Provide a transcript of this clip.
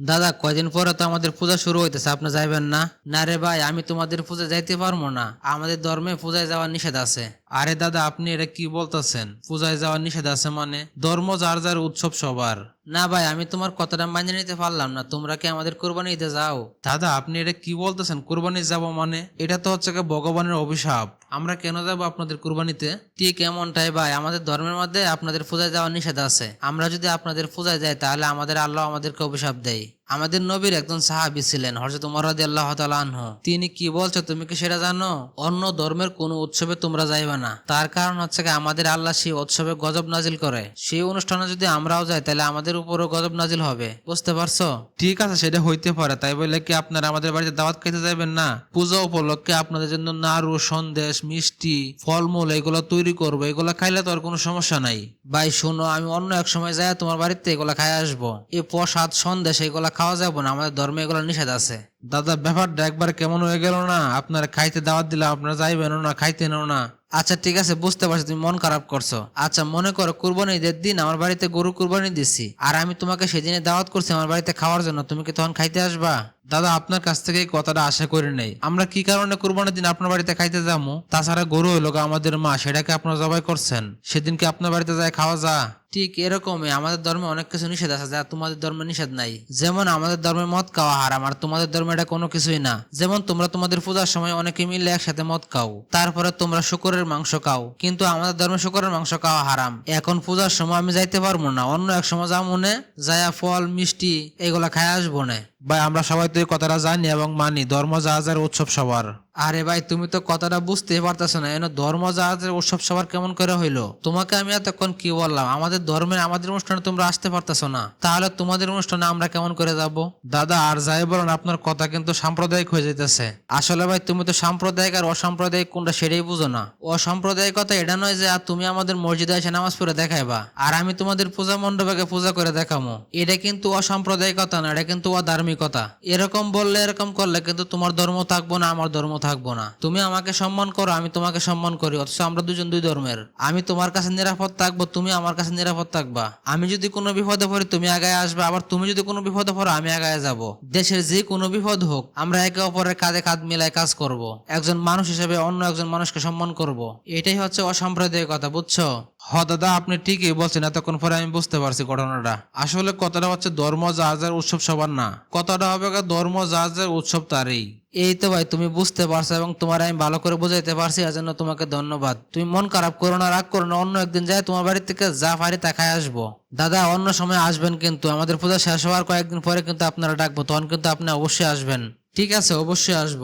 দাদা, কয়দিন পরে তো আমাদের পূজা শুরু হইতেছে, আপনি যাইবেন না? না রে ভাই, আমি তোমাদের পূজা যাইতে পারব না। আমাদের ধর্মে পূজায় যাওয়ার নিষেধ আছে। আরে দাদা, আপনি এটা কি বলতেছেন? পূজায় যাওয়ার নিষেধ আছে মানে? ধর্ম যার যার উৎসব সবার। না ভাই, আমি তোমার কথাটা মানিয়ে নিতে পারলাম না। তোমরা কি আমাদের কোরবানি দিতে যাও? দাদা, আপনি এটা কি বলতেছেন? কোরবানি যাব মানে? এটা তো হচ্ছে ভগবানের অভিশাপ। আমরা কেন যাব আপনাদের কুরবানিতে? ঠিক এমনটাই ভাই? আমাদের ধর্মের মধ্যে আপনাদের পূজায় যাওয়ার নিষেধ আছে। আমরা যদি আপনাদের পূজায় যাই, তাহলে আমাদের আল্লাহ আমাদেরকে অভিশাপ দেয়। আমাদের নবীর একজন সাহাবি ছিলেন হরজত উমর রাদিয়াল্লাহু তাআলা আনহু। তিনি কি বলছো তুমি কি সেটা জানো? অন্য ধর্মের কোন উৎসবে তোমরা যাইবা না। তার কারণ হচ্ছে কি আমাদের আল্লাহ সেই উৎসবে গজব নাজিল করে। সেই অনুষ্ঠানে যদি আমরাও যাই তাহলে আমাদের উপরও গজব নাজিল হবে। বুঝতে পারছ? ঠিক আছে সেটা হইতে পারে। তাই বলে কি আপনারা আমাদের বাড়িতে দাওয়াত খাইতে যাবেন না? পূজা উপলক্ষে আপনাদের জন্য নাড়ু সন্দেশ মিষ্টি ফলমূল এগুলো তৈরি করব। এগুলো খাইলে তো আর কোনো সমস্যা নাই। ভাই শোনো আমি অন্য এক সময় যাই তোমার বাড়িতে এগুলো খাই আসব। এই প্রসাদ সন্দেশ এগুলো খাওয়া যাব না, আমাদের ধর্মে এগুলো নিষেধ আছে। দাদা, ব্যাপারটা একবার কেমন হয়ে গেল না? আপনার খাইতে দাওয়াত দিলে আপনার যাইবেন না, খাইতে না। আচ্ছা ঠিক আছে, বুঝতে পারছি, তুমি মন খারাপ করছ। আচ্ছা মনে করো, কুরবানি ঈদের দিন আমার বাড়িতে গরু কুরবানি দিচ্ছি আর আমি তোমাকে সেদিনে দাওয়াত করছি আমার বাড়িতে খাওয়ার জন্য, তুমি কি তখন খাইতে আসবা? দাদা, আপনার কাছ থেকে এই কথাটা আশা করি নাই। আমরা কি কারণে কুরবানির দিন আপনার বাড়িতে খাইতে যাব তাছাড়া গরু হইল গো আমাদের মা, সেটাকে আপনারা জবাই করছেন। সেদিন কি আপনার বাড়িতে যায় খাওয়া যা? ঠিক এরকমই, আমাদের ধর্মে অনেক কিছু নিষেধ আছে, যা তোমাদের ধর্মে নিষেধ নাই। যেমন আমাদের ধর্মে মদ খাওয়া হারাম, আর তোমাদের ধর্মে এটা কোনো কিছুই না। যেমন তোমরা তোমাদের পূজার সময় অনেকে মিলে একসাথে মদ খাও, তারপরে তোমরা শুকরের মাংস খাও। কিন্তু আমাদের ধর্মে শুকরের মাংস খাওয়া হারাম। এখন পূজার সময় আমি যাইতে পারব না, অন্য এক সময় যা মনে যায়া ফল, মিষ্টি, এগুলা খাই আসব না। ভাই আমরা সবাই তো এই কথাটা জানি এবং মানি ধর্ম জাহাজের উৎসব সবার। আরে ভাই, তুমি তো কথাটা বুঝতেই পারতেছো না। এনে ধর্ম জাহাজের উৎসব সবার কেমন করে হইল? তোমাকে আমি এতক্ষণ কি বললাম? আমাদের ধর্মের, আমাদের অনুষ্ঠানে তোমরা আসতে পারতেছো না। তাহলে তোমাদের অনুষ্ঠানে আমরা কেমন করে যাব? দাদা, আর যাই বলেন, আপনার কথা কিন্তু সাম্প্রদায়িক হয়ে যেতেছে আসলে ভাই, তুমি তো সাম্প্রদায়িক আর অসাম্প্রদায়িক কোনটা সেটাই বুঝো না। অসাম্প্রদায়িকতা এটা নয় যে, আর তুমি আমাদের মসজিদে এসে নামাজ পড়ে দেখাইবা, আর আমি তোমাদের পূজা মণ্ডপে পূজা করে দেখামো। এটা কিন্তু অসাম্প্রদায়িকতা না, এটা কিন্তু অধার্মিকতা। এরকম বললে, এরকম করলে কিন্তু তোমার ধর্ম থাকব না, আমার ধর্ম থাকব না। তুমি আমাকে সম্মান করো, আমি তোমাকে সম্মান করি, অথচ আমরা দুজন দুই ধর্মের। আমি তোমার কাছে নিরাপদ থাকব, তুমি আমার কাছে নিরাপদ থাকবা। আমি যদি কোনো বিপদে পড়ি, তুমি আগায় আসবে। আবার তুমি যদি কোনো বিপদে পড়ো, আমি আগায় যাব। দেশের যে কোনো বিপদ হোক, আমরা একে অপরের কাঁধে কাঁধ মিলায় কাজ করব। একজন মানুষ হিসেবে অন্য একজন মানুষকে সম্মান করব। এটাই হচ্ছে অসাম্প্রদায়িকতা, বুঝছ? হ, দাদা, আপনি ঠিকই বলছেন, এতক্ষণ পরে আমি বুঝতে পারছি ঘটনাটা। আসলে কথাটা হচ্ছে ধর্ম, যার উৎসব সবার না। কথাটা হবে ধর্ম যার উৎসব তারই। এই তো ভাই, তুমি বুঝতে পারছ এবং তোমার আমি ভালো করে বোঝাইতে পারছি এর জন্য তোমাকে ধন্যবাদ। তুমি মন খারাপ করো না, রাগ করো না, অন্য একদিন যাই, তোমার বাড়ি থেকে যা পারি তা খাই আসব। দাদা, অন্য সময় আসবেন কিন্তু, আমাদের পূজা শেষ হওয়ার কয়েকদিন পরে কিন্তু আপনারা ডাকবো, তখন কিন্তু আপনি অবশ্যই আসবেন। ঠিক আছে, অবশ্যই আসব।